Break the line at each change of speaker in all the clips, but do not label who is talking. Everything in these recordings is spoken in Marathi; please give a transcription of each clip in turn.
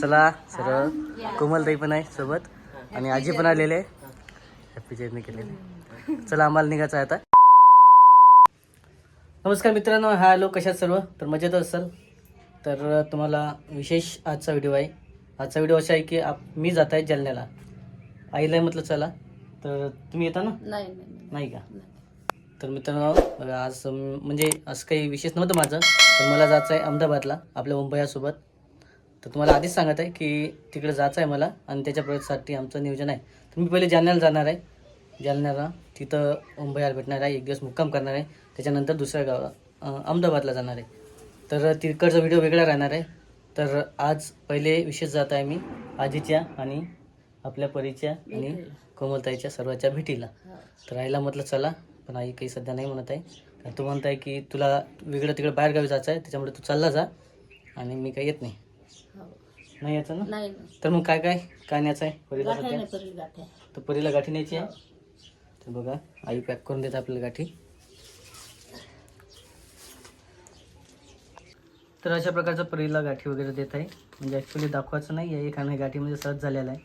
चला सर कोमलताई पण आहे सोबत. आणि आजी पण आलेले हॅपी जर्नी केलेले चला आम्हाला निघायचं आहे आता. नमस्कार मित्रांनो हा हॅलो कशात सर्व? तर मजेत असाल? तर तुम्हाला विशेष आजचा व्हिडिओ आहे. आजचा व्हिडिओ असा आहे की आप मी जात आहे जालन्याला. आईला म्हटलं चला. तर तुम्ही येता ना?
नाही
का. तर मित्रांनो बघा आज म्हणजे असं काही विशेष नव्हतं माझं. तर मला जायचं आहे अहमदाबादला आपल्या मुंबईसोबत. तर तुम्हाला आधीच सांगत आहे की तिकडे जायचं आहे मला आणि त्याच्या प्रयत्नासाठी आमचं नियोजन आहे. तर मी पहिले जालन्याला जाणार आहे. जालन्याला तिथं मुंबईला भेटणार आहे. एक दिवस मुक्काम करणार आहे. त्याच्यानंतर दुसऱ्या गावा अहमदाबादला जाणार आहे. तर तिकडचा व्हिडिओ वेगळा राहणार आहे. तर आज पहिले विशेष जात आहे मी आजीच्या आणि आपल्या परीच्या आणि कोमलताईच्या सर्वांच्या भेटीला. तर आईला म्हटलं चला पण आई काही सध्या नाही म्हणत आहे. कारण तू म्हणत आहे की तुला वेगळं तिकडे बाहेर गावी जायचं आहे त्याच्यामुळे तू चालला जा आणि मी काही येत नाही. नाही यायचं ना?
नाही.
तर मग काय काय? काय न्यायचं आहे परीला
गाठ्या
सध्या?
नाही पडेल गाठ्या
तर परीला गाठी न्यायची आहे? तर बघा आई पॅक करून देते आपल्याला गाठी. तर अशा प्रकारचं परीला गाठी वगैरे देत आहे. म्हणजे ॲक्च्युली दाखवायचं नाही आहे एखाद्या गाठीमध्ये सहज झालेला आहे.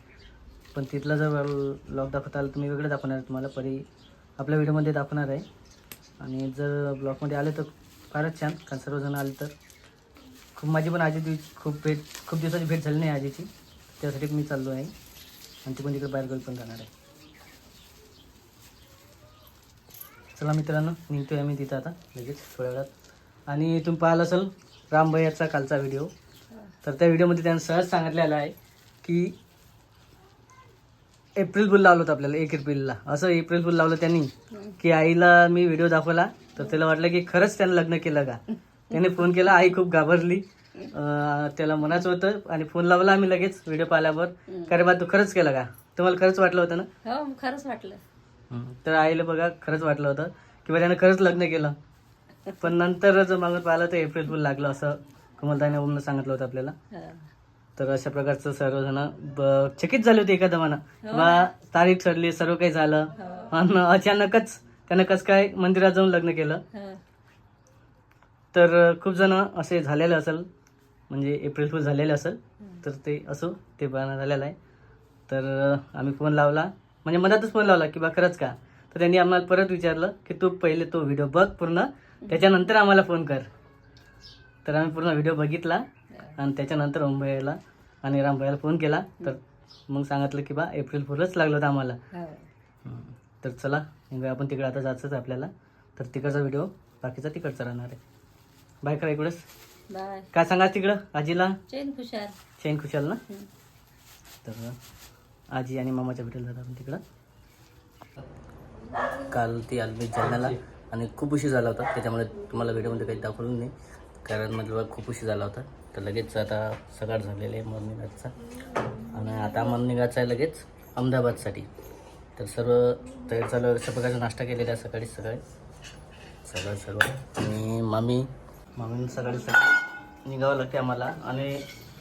पण तिथलं जर ब्लॉग दाखवता आलं तर मी वेगळं दाखवणार आहे तुम्हाला. परी आपल्या व्हिडिओमध्ये दाखवणार आहे. आणि जर ब्लॉगमध्ये आले तर फारच छान कारण सर्वजण आले तर. खूप माझी पण आजी दिवस खूप भेट खूप दिवसाची भेट झाली नाही आजीची. त्यासाठी मी चाललो आहे. आणि ती पण तिकडे बाहेर गावी पण जाणार आहे. चला मित्रांनो निघतो आहे मी तिथं आता लगेच थोड्या वेळात. आणि तुम्ही पाहिलं असेल रामभैयाचा कालचा व्हिडिओ तर त्या व्हिडिओमध्ये त्यानं सहज सांगितलेलं आहे की एप्रिल फुल लावलं होतं आपल्याला एक एप्रिलला. असं एप्रिल फुल लावलं त्यांनी की आईला मी व्हिडिओ दाखवला तर त्याला वाटलं की खरंच त्यानं लग्न केलं का? त्याने फोन केला आई खूप घाबरली. अं, त्याला म्हणायचं होतं आणि फोन लावला आम्ही लगेच व्हिडिओ पाहिल्यावर. का रे बा तू खरंच केलं का? तुम्हाला खरंच वाटलं होतं ना?
हो खरंच वाटलं.
तर आईला बघा खरंच वाटलं होतं. की बा त्यानं खरंच लग्न केलं. पण नंतर जर मागून पाहिलं तर एप्रिल फुल लागलं असं. कमलताईने ओमनं सांगितलं होतं आपल्याला. तर अशा प्रकारचं सर्वजण ब- चकित झाले होते एका दमानं बा तारीख ठरली सर्व काही झालं.
हो.
आणि अचानकच त्यानं कसं काय मंदिरात जाऊन लग्न केलं?
हो.
तर खूप जण असे झालेले असेल म्हणजे एप्रिल फुल झालेले असेल तर ते असो ते पण झालेलं आहे. तर आम्ही फोन लावला म्हणजे मधातच फोन लावला की बा खरंच का? तर त्यांनी आम्हाला परत विचारलं की तू पहिले तो व्हिडिओ बघ पूर्ण त्याच्यानंतर आम्हाला फोन कर. तर आम्ही पूर्ण व्हिडिओ बघितला आणि त्याच्यानंतर मुंबईला आणि रामभाईला फोन केला. तर मग सांगितलं की बा एप्रिल फुलच लागलं होतं आम्हाला.
हो.
तर चला आपण तिकडे. आता जायचंच आपल्याला. तर तिकडचा व्हिडिओ बाकीचा तिकडचा राहणार आहे. बाय करा इकडंच.
बाय.
काय सांगा तिकडं आजीला?
चैन खुशाल.
चैन खुशाल ना. तर आजी आणि मामाच्या भेटेल जातात आपण तिकडं. काल ती आली जालन्याला आणि खूप उशीर झाला होता त्याच्यामुळे तुम्हाला व्हिडिओमध्ये काही दाखवलं नाही. कारण म्हणजे खूप उशीर झाला होता. तर लगेच आता सकाळ झालेली आहे मॉर्निंगाचा आणि आता मॉर्निंगाचा आहे लगेच अहमदाबादसाठी. तर सर्व तयार झालं अशा प्रकारचा नाश्ता केलेला आहे सकाळी सकाळी. सगळं सर्व. आणि मामी म्हणून सकाळी सकाळी निघावं लागते आम्हाला. आणि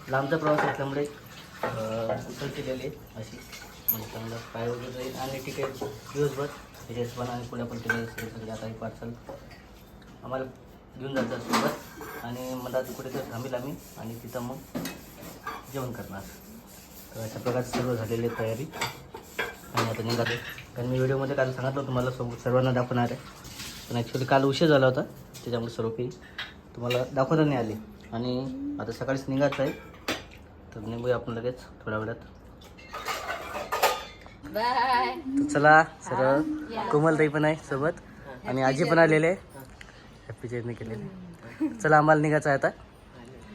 लांबचा प्रवास असल्यामुळे उतर उचल केलेली आहे अशी. म्हणजे चांगलं पाय वगैरे जाईल आणि तिकीट दिवसभर त्याच्यात पण आणि पुढे पण तिकडे सगळे आता एक पार्सल आम्हाला घेऊन जातात सोबत. आणि कुठे तर थांबेल आम्ही आणि तिथं मग जेवण करणार. तर अशा प्रकारे सर्व झालेली तयारी. आणि आता निघाले. कारण मी व्हिडिओमध्ये काल सांगितलं तुम्हाला सोबत सर्वांना दाखवणार आहे. पण ॲक्च्युली काल उशीर झाला होता. त्याच्यामुळे सर्व काही तुम्हाला दाखवता नाही आले. आणि आता सकाळीच निघायचं आहे. तर निघूया आपण लगेच थोड्या वेळात. चला सर्व कोमलताई पण आहे सोबत. आणि आजी पण आलेले आहे. हॅपी जर्नी केलेले चला आम्हाला निघायचं आहे आता.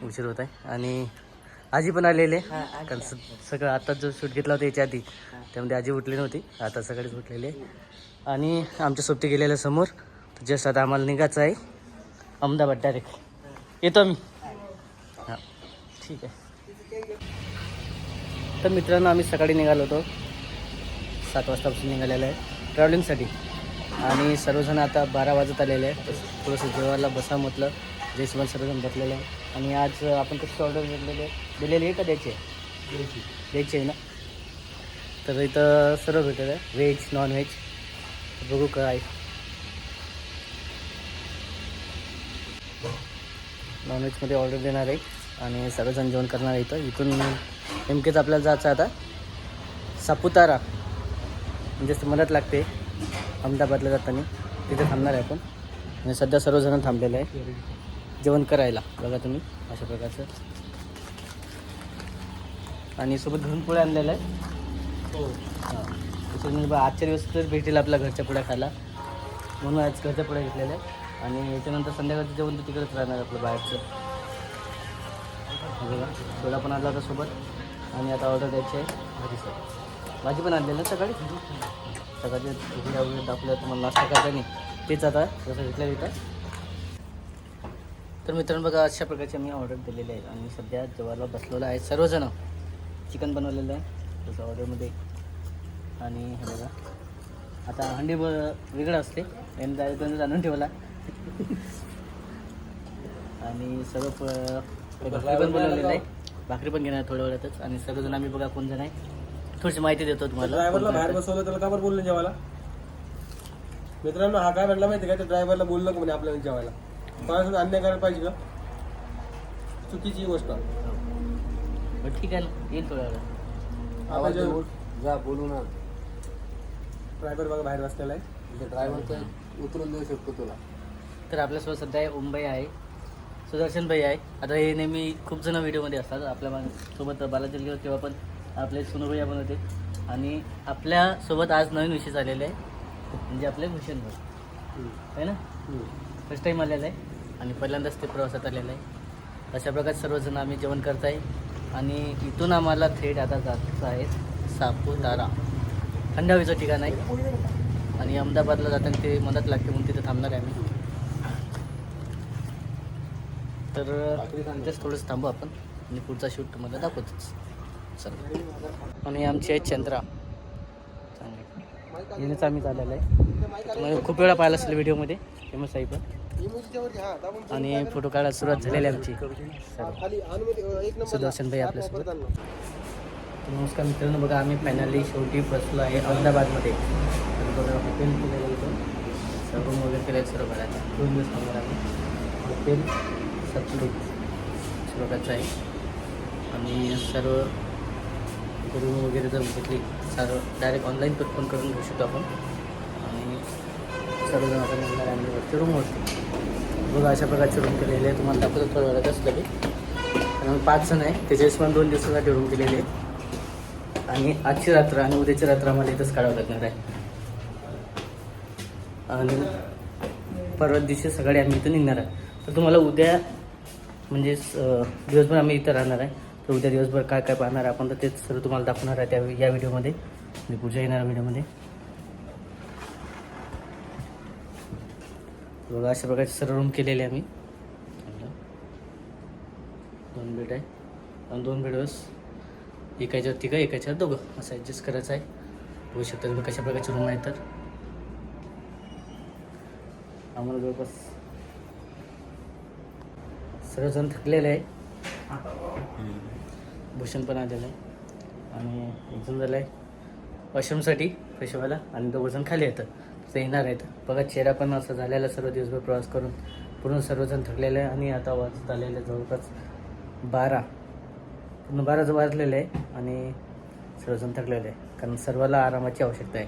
उशीर होत आहे. आणि आजी पण आलेले आहे. कारण सगळं आता जो शूट घेतला होता याच्या आधी त्यामध्ये आजी उठली नव्हती. आता सकाळीच उठलेली आहे. आणि आमच्या सोबती गेलेल्या समोर. जस्ट आता आम्हाला निघायचं आहे. अहमदाबाद डायरेक्ट येतो आम्ही हां. ठीक आहे. तर मित्रांनो आम्ही सकाळी निघालो होतो. सात वाजतापासून निघालेलं आहे. ट्रॅव्हलिंगसाठी आणि सर्वजण आता बारा वाजत आलेले आहे थोडंसं जेवायला बसा म्हटलं. जे हिशोबाने सर्वजण बसलेले आहे आणि आज आपण कशी ऑर्डर घेतलेली आहे? दिलेली आहे का द्यायची आहे? द्यायची. आहे ना? तर इथं सर्व भेटत आहे. व्हेज नॉन व्हेज बघू काय नॉनव्हेजमध्ये ऑर्डर देणार आहे. आणि सर्वजण जेवण करणार आहे इथं. इथून नेमकेच आपल्याला जायचं आता. सापुतारा. म्हणजे मदत लागते. अहमदाबादला जाताना. तिथे थांबणार आहे आपण. आणि सध्या सर्वजण थांबलेले आहे. जेवण करायला. बघा तुम्ही. अशा प्रकारचं. आणि सोबत घरून पोळ्या आणलेल्या आहे.
हो.
हां. आजच्या दिवस तर भेटेल आपल्या घरच्या पोळ्या खायला. म्हणून आज घरच्या पोळ्या घेतलेल्या आहे आणि याच्यानंतर संध्याकाळचं जेवण तर तिकडेच राहणार आपलं बाहेरचं. हे बघा सोडा पण आणला होता सोबत. आणि आता ऑर्डर द्यायची आहे. भाजीचं भाजी पण आणलेलं ना सकाळी? सकाळचे उघड्या वगैरे दाखवल्या तुम्हाला नाश्ता करता नाही तेच आता जसं घेतलं तिथं. तर मित्रांनो बघा अशा प्रकारचे मी ऑर्डर दिलेले आहे आणि सध्या जेवायला बसलेलं आहे सर्वजण. चिकन बनवलेलं आहे. तसं ऑर्डरमध्ये आणि हे बघा. आता हंडी ब वेगळं असते. यांनी डायरेक्ट जाणून ठेवला. आणि सर्व प- भाकरी पण बनवलेलं आहे. भाकरी पण घेणार थोड्या वेळातच. आणि सर्वजण आम्ही बघा कोण जण आहे. थोडीशी माहिती देतो तुम्हाला.
ड्रायव्हरला
कोण
बाहेर बसवलं त्याला का बरं बोललं जेवायला? मित्रांनो हा काय म्हटलं माहिती का? त्या ड्रायव्हरला बोललं का म्हणे आपल्याला जेवायला? कोणासोबत अन्याय करायला पाहिजे का? चुकीची गोष्ट.
बरं ठीक आहे. ना येईल थोड्या वेळात.
आता जे
जा बोलू ना.
ड्रायव्हर बघा बाहेर बसलेला आहे.
ड्रायव्हर तर उतरून देऊ शकतो तुला.
तर आपल्यासोबत सध्या मुंबई आहे. सुदर्शन भाई आहे. आता हे नेहमी खूप जण व्हिडिओमध्ये असतात. आपल्या मा- सोबत बालाजल किंवा पण आपले सुनभैया पण होते. आणि आपल्यासोबत आज नवीन विषय झालेला आहे. म्हणजे आपले भूषण भाई. आहे ना? फर्स्ट टाईम आलेला आहे. आणि पहिल्यांदाच ते प्रवासात आलेलं आहे. अशा प्रकारे सर्वजण आम्ही जेवण करत आहे आणि इथून आम्हाला थेट आता जायचं आहे सापुतारा थंड हवेचं ठिकाण आहे. आणि अहमदाबादला जाताना ते मदत लागते म्हणून तिथे थांबणार आहे आम्ही. तर इथेच थोडंसं थांबू आपण. आणि पुढचा शूट तुम्हाला दाखवतोच. चला. आणि आमची आहे चंद्रा. चांगली. येणेच आम्ही चाललेलं आहे. तुम्हाला खूप वेळा पाहिला असेल व्हिडिओमध्ये. फेमस आहे पण. आणि फोटो काढायला सुरुवात झालेली आहे आमची. सुदर्शन भाई आपल्यासोबत नमस्कार मित्रांनो बघा आम्ही फायनली शेवटी बसलो आहे अहमदाबादमध्ये. बघा हॉटेल केलेलं सर्व रूम वगैरे केलं सर्व बघायला दोन दिवस थांबणार आम्ही. हॉटेल सतलुज प्रकारचं आहे आणि सर्व रूम वगैरे जर घेतली सर्व डायरेक्ट ऑनलाईन पण फोन करून घेऊ शकतो आपण. आणि सर्वजण आता निघणार आहे आम्ही रूम रूमवरती बघा अशा प्रकारचे रूम केलेले आहे तुम्हाला दाखवतो थोडं वेळात असलं की आणि पाच जण आहे. त्याच्यावेळेस पण दोन दिवसासाठी रूम केलेले आहे आणि आजची रात्र आणि उद्याची रात्र आम्हाला इथंच काढावं लागणार आहे. आणि परवा दिवशी सकाळी आम्ही इथं निघणार आहे. तर तुम्हाला उद्या म्हणजे दिवसभर आम्ही इथं राहणार आहे. तर उद्या दिवसभर काय काय पाहणार आहे आपण तर तेच सर्व तुम्हाला दाखवणार आहे त्या या व्हिडिओमध्ये. मी पुढच्या येणाऱ्या व्हिडिओमध्ये. बघा अशा प्रकारचे सर्व रूम केलेले आम्ही. दोन बेड आहे. आणि दोन बेडवर एकाच्यावर तिघं एकाच्यावर दोघं. असं ॲडजस्ट करायचं आहे. बघू शकता तुम्ही कशा प्रकारचे रूम आहे तर. आम्हाला जवळपास सर्वजण थकलेले आहे. भूषण पण आलेलं आहे. आणि एकजण झालं आहे वॉशरूमसाठी फ्रेश व्हायला आणि दोघंजण खाली येतं ते येणार आहेत. बघा चेहरा पण असं झालेला सर्व दिवसभर प्रवास करून. पूर्ण सर्वजण थकलेले आहे आणि आता वाजत आलेले आहे जवळपास बारा. पूर्ण बाराचं वाजलेलं आहे आणि सर्वजण थकलेले आहे. कारण सर्वाला आरामाची आवश्यकता आहे.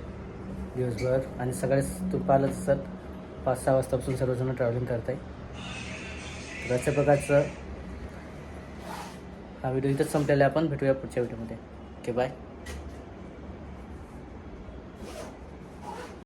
दिवसभर आणि सगळे तू पाहिलं तसं पाच सहा वाजतापासून सर्वजण ट्रॅव्हलिंग करत आहे तर अशा प्रकारचं हा व्हिडिओ इथंच संपलेला आपण भेटूया पुढच्या व्हिडिओमध्ये. Okay bye